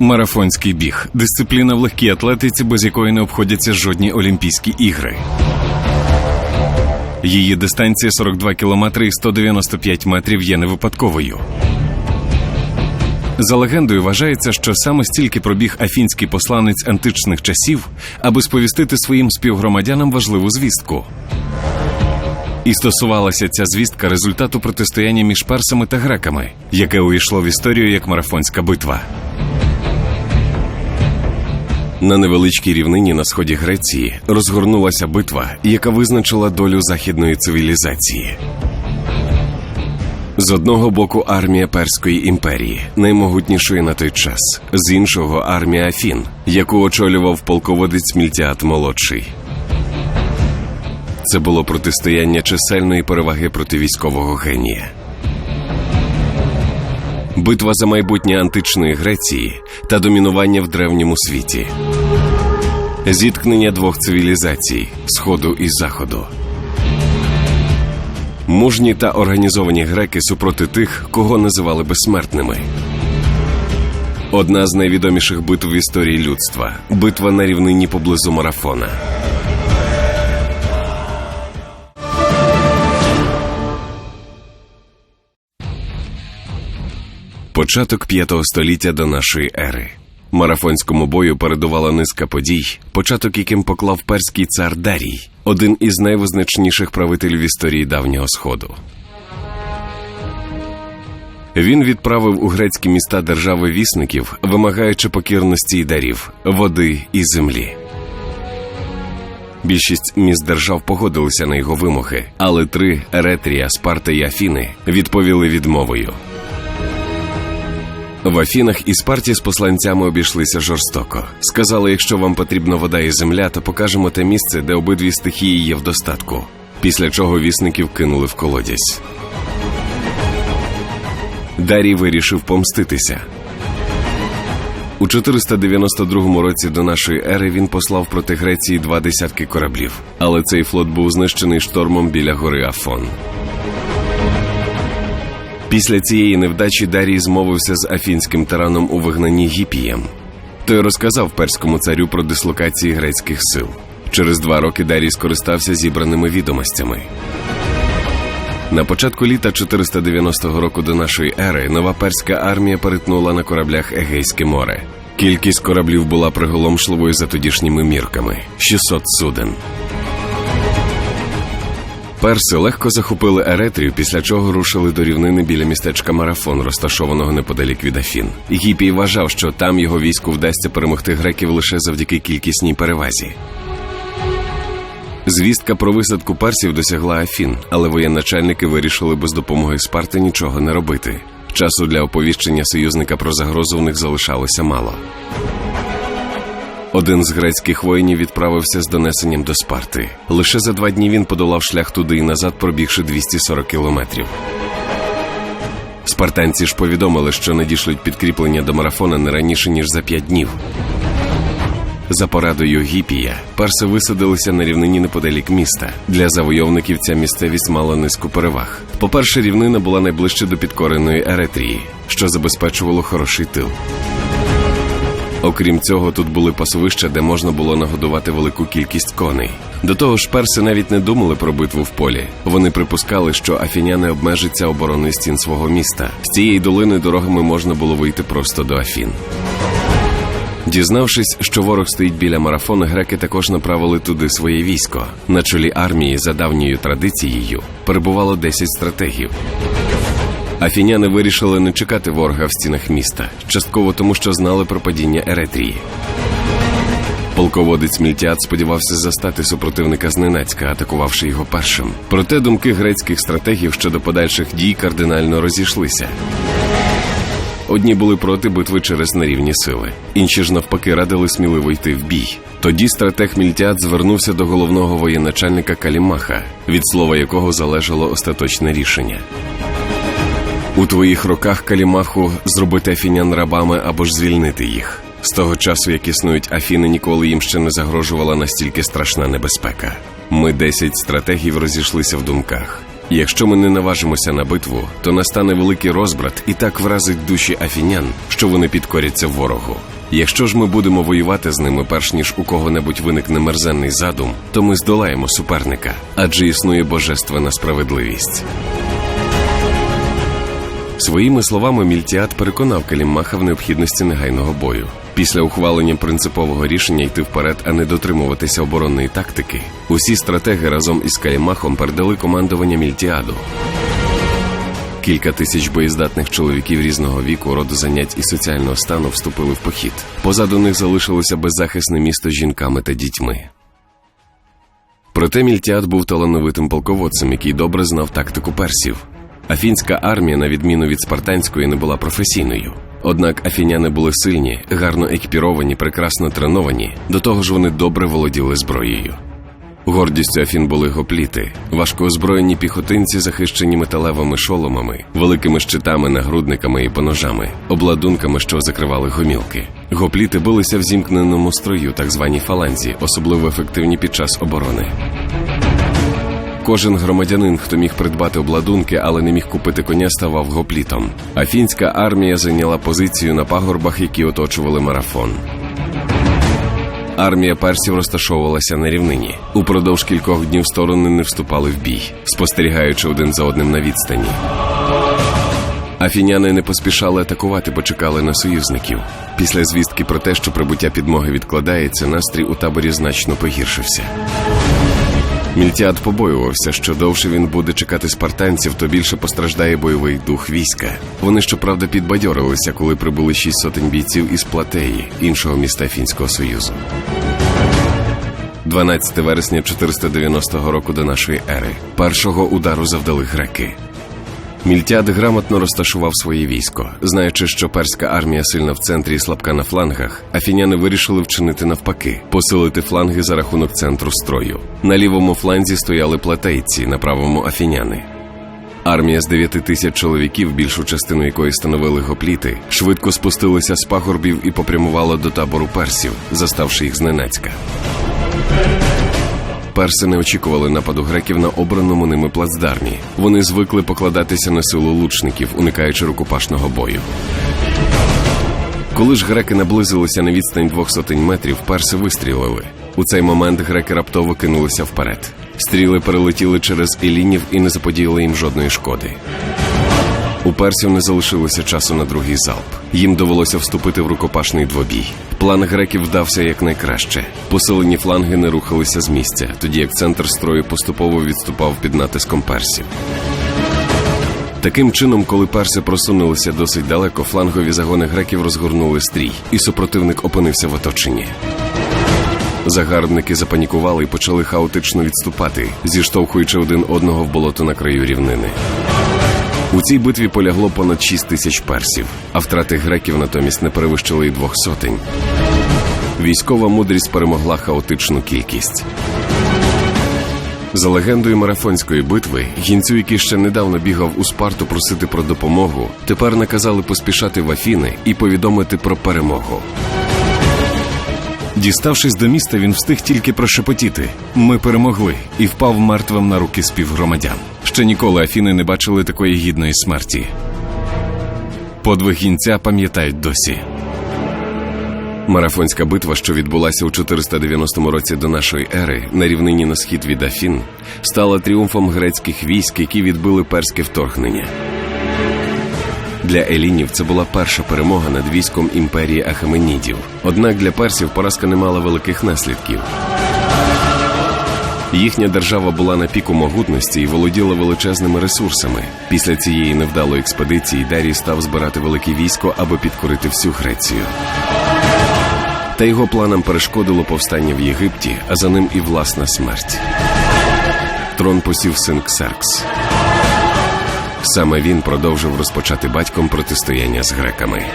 Марафонський біг дисципліна в легкій атлетиці, без якої не обходяться жодні Олімпійські ігри. Її дистанція 42 кілометри і 195 метрів є не випадковою. За легендою вважається, що саме стільки пробіг афінський посланець античних часів, аби сповістити своїм співгромадянам важливу звістку. І стосувалася ця звістка результату протистояння між персами та греками, яке увійшло в історію як марафонська битва. На невеличкій рівнині на сході Греції розгорнулася битва, яка визначила долю західної цивілізації. З одного боку армія Перської імперії, наймогутнішої на той час, з іншого армія Афін, яку очолював полководець Мільтіат молодший. Це було протистояння чисельної переваги проти військового генія. Битва за майбутнє античної Греції та домінування в древньому світі. Зіткнення двох цивілізацій сходу і заходу. Мужні та організовані греки супроти тих, кого називали безсмертними. Одна з найвідоміших битв в історії людства битва на рівнині поблизу марафона. Початок п'ятого століття до нашої ери. Марафонському бою передувала низка подій, початок яким поклав перський цар Дарій, один із найвизначніших правителів історії давнього сходу. Він відправив у грецькі міста держави вісників, вимагаючи покірності й дарів, води і землі. Більшість міст держав погодилися на його вимоги, але три Еретрія, Спарта і Афіни відповіли відмовою. В Афінах і Спарті з посланцями обійшлися жорстоко. Сказали, якщо вам потрібна вода і земля, то покажемо те місце, де обидві стихії є в достатку. Після чого вісників кинули в колодязь. Дарій вирішив помститися. У 492 році до нашої ери він послав проти Греції два десятки кораблів, але цей флот був знищений штормом біля гори Афон. Після цієї невдачі Дарій змовився з афінським тираном у вигнанні Гіпієм. Той розказав перському царю про дислокації грецьких сил. Через два роки Дарій скористався зібраними відомостями. На початку літа 490 року до нашої ери нова перська армія перетнула на кораблях Егейське море. Кількість кораблів була приголомшливою за тодішніми мірками 600 суден. Перси легко захопили Еретрію, після чого рушили до рівнини біля містечка Марафон, розташованого неподалік від Афін. Гіпій вважав, що там його війську вдасться перемогти греків лише завдяки кількісній перевазі. Звістка про висадку персів досягла Афін, але воєначальники вирішили без допомоги Спарти нічого не робити. Часу для оповіщення союзника про загрозу в них залишалося мало. Один з грецьких воїнів відправився з донесенням до Спарти. Лише за два дні він подолав шлях туди і назад, пробігши 240 кілометрів. Спартанці ж повідомили, що надішлють підкріплення до марафона не раніше ніж за п'ять днів. За порадою Гіпія, перси висадилися на рівнині неподалік міста. Для завойовників ця місцевість мала низку переваг. По-перше, рівнина була найближче до підкореної Еретрії, що забезпечувало хороший тил. Окрім цього, тут були пасовища, де можна було нагодувати велику кількість коней. До того ж, перси навіть не думали про битву в полі. Вони припускали, що афіняни обмежаться обороною стін свого міста. З цієї долини дорогами можна було вийти просто до Афін. Дізнавшись, що ворог стоїть біля марафону, греки також направили туди своє військо. На чолі армії, за давньою традицією, перебувало 10 стратегів. Афіняни вирішили не чекати ворога в стінах міста, частково тому, що знали про падіння Еретрії. Полководець Мільтіат сподівався застати супротивника зненацька, атакувавши його першим. Проте думки грецьких стратегів щодо подальших дій кардинально розійшлися. Одні були проти битви через нерівні сили, інші ж навпаки радили сміливо йти в бій. Тоді стратег Мільтіат звернувся до головного воєначальника Калімаха, від слова якого залежало остаточне рішення. У твоїх руках Калімаху зробити афінян рабами або ж звільнити їх. З того часу, як існують Афіни, ніколи їм ще не загрожувала настільки страшна небезпека. Ми десять стратегів розійшлися в думках. Якщо ми не наважимося на битву, то настане великий розбрат і так вразить душі афінян, що вони підкоряться ворогу. Якщо ж ми будемо воювати з ними, перш ніж у кого-небудь виникне мерзенний задум, то ми здолаємо суперника, адже існує божественна справедливість. Своїми словами Мільтіат переконав Калімаха в необхідності негайного бою. Після ухвалення принципового рішення йти вперед, а не дотримуватися оборонної тактики, усі стратеги разом із Калімахом передали командування Мільтіаду. Кілька тисяч боєздатних чоловіків різного віку, роду занять і соціального стану вступили в похід. Позаду них залишилося беззахисне місто жінками та дітьми. Проте Мільтіад був талановитим полководцем, який добре знав тактику персів. Афінська армія, на відміну від спартанської, не була професійною. Однак афіняни були сильні, гарно екіпіровані, прекрасно треновані, до того ж вони добре володіли зброєю. Гордістю Афін були гопліти, важкоозброєні піхотинці, захищені металевими шоломами, великими щитами, нагрудниками і поножами, обладунками, що закривали гомілки. Гопліти билися в зімкненому строю, так званій фаланзі, особливо ефективні під час оборони. Кожен громадянин, хто міг придбати обладунки, але не міг купити коня, ставав гоплітом. Афінська армія зайняла позицію на пагорбах, які оточували марафон. Армія персів розташовувалася на рівнині. Упродовж кількох днів сторони не вступали в бій, спостерігаючи один за одним на відстані. Афіняни не поспішали атакувати, бо чекали на союзників. Після звістки про те, що прибуття підмоги відкладається, настрій у таборі значно погіршився. Мільтіад побоювався, що довше він буде чекати спартанців, то більше постраждає бойовий дух війська. Вони, щоправда, підбадьорилися, коли прибули шість сотень бійців із Платеї, іншого міста Фінського Союзу. 12 вересня 490 року до нашої ери. Першого удару завдали греки. Мільтіад грамотно розташував своє військо. Знаючи, що перська армія сильна в центрі і слабка на флангах, афіняни вирішили вчинити навпаки, посилити фланги за рахунок центру строю. На лівому фланзі стояли платейці, на правому афіняни. Армія з 9 тисяч чоловіків, більшу частину якої становили гопліти, швидко спустилася з пагорбів і попрямувала до табору персів, заставши їх зненацька. Перси не очікували нападу греків на обраному ними плацдармі. Вони звикли покладатися на силу лучників, уникаючи рукопашного бою. Коли ж греки наблизилися на відстань двох сотень метрів, перси вистрілили. У цей момент греки раптово кинулися вперед. Стріли перелетіли через елінів і не заподіяли їм жодної шкоди. У персів не залишилося часу на другий залп. Їм довелося вступити в рукопашний двобій. План греків вдався якнайкраще. Посилені фланги не рухалися з місця, тоді як центр строю поступово відступав під натиском персів. Таким чином, коли перси просунулися досить далеко, флангові загони греків розгорнули стрій, і супротивник опинився в оточенні. Загарбники запанікували і почали хаотично відступати, зіштовхуючи один одного в болото на краю рівнини. У цій битві полягло понад 6 тисяч персів, а втрати греків натомість не перевищили й двох сотень. Військова мудрість перемогла хаотичну кількість. За легендою марафонської битви, гінцю, який ще недавно бігав у Спарту просити про допомогу, тепер наказали поспішати в Афіни і повідомити про перемогу. Діставшись до міста, він встиг тільки прошепотіти Ми перемогли і впав мертвим на руки співгромадян. Ще ніколи Афіни не бачили такої гідної смерті. Подвиг гінця пам'ятають досі. Марафонська битва, що відбулася у 490 році до нашої ери на рівнині на схід від Афін, стала тріумфом грецьких військ, які відбили перське вторгнення. Для елінів це була перша перемога над військом імперії Ахеменідів. Однак для персів поразка не мала великих наслідків. Їхня держава була на піку могутності і володіла величезними ресурсами. Після цієї невдалої експедиції Дарій став збирати велике військо, аби підкорити всю Грецію. Та його планам перешкодило повстання в Єгипті, а за ним і власна смерть. Трон посів син Ксеркс. Саме він продовжив розпочати батьком протистояння з греками.